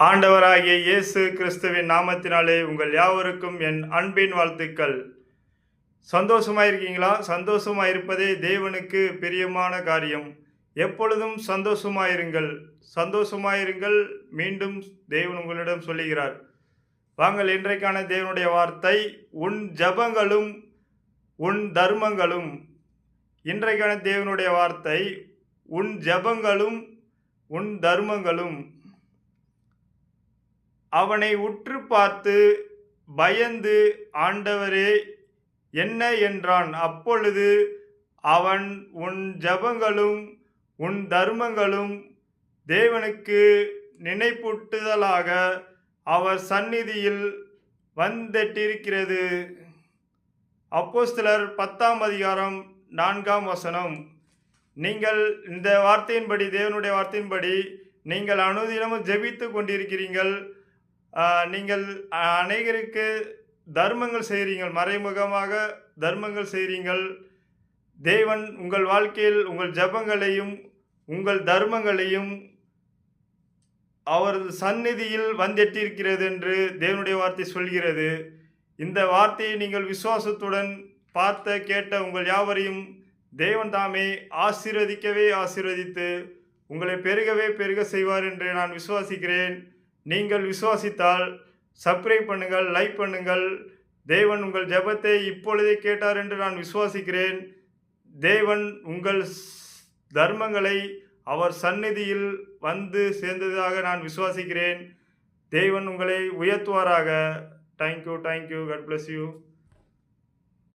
ஆண்டவராகிய இயேசு கிறிஸ்துவின் நாமத்தினாலே உங்கள் யாவருக்கும் என் அன்பின் வாழ்த்துக்கள். சந்தோஷமாக இருக்கீங்களா? சந்தோஷமாக இருப்பதே தேவனுக்கு பிரியமான காரியம். எப்பொழுதும் சந்தோஷமாயிருங்கள் சந்தோஷமாயிருங்கள் மீண்டும் தேவன் உங்களிடம் சொல்லுகிறார். வாங்கள் இன்றைக்கான தேவனுடைய வார்த்தை உன் ஜபங்களும் உன் தர்மங்களும். இன்றைக்கான தேவனுடைய வார்த்தை உன் ஜபங்களும் உன் தர்மங்களும். அவனை உற்று பார்த்து பயந்து ஆண்டவரே என்ன என்றான்? அப்பொழுது அவன் உன் ஜபங்களும் உன் தர்மங்களும் தேவனுக்கு நினைப்பூட்டுதலாக அவர் சந்நிதியில் வந்தெட்டிருக்கிறது. அப்போஸ்தலர் பத்தாம் அதிகாரம் நான்காம் வசனம். நீங்கள் இந்த வார்த்தையின்படி தேவனுடைய வார்த்தையின்படி நீங்கள் அனுதினமும் ஜெபித்து கொண்டிருக்கிறீர்கள். நீங்கள் அநேகருக்கு தர்மங்கள் செய்கிறீங்கள் மறைமுகமாக தர்மங்கள் செய்கிறீங்கள் தேவன் உங்கள் வாழ்க்கையில் உங்கள் ஜெபங்களையும் உங்கள் தர்மங்களையும் அவரது சந்நிதியில் வந்தெட்டிருக்கிறது என்று தேவனுடைய வார்த்தை சொல்கிறது. இந்த வார்த்தையை நீங்கள் விசுவாசத்துடன் பார்த்த கேட்ட உங்கள் யாவரையும் தேவன் தாமே ஆசீர்வதிக்கவே ஆசீர்வதித்து உங்களை பெருகவே பெருக செய்வார் என்று நான் விசுவாசிக்கிறேன். நீங்கள் விசுவாசித்தால் சப்ஸ்கிரைப் பண்ணுங்கள் லைக் பண்ணுங்கள். தேவன் உங்கள் ஜெபத்தை இப்பொழுதே கேட்டார் என்று நான் விசுவாசிக்கிறேன். தேவன் உங்கள் தர்மங்களை அவர் சந்நிதியில் வந்து சேர்ந்ததாக நான் விசுவாசிக்கிறேன். தேவன் உங்களை உயர்த்துவாராக. Thank you thank you God bless you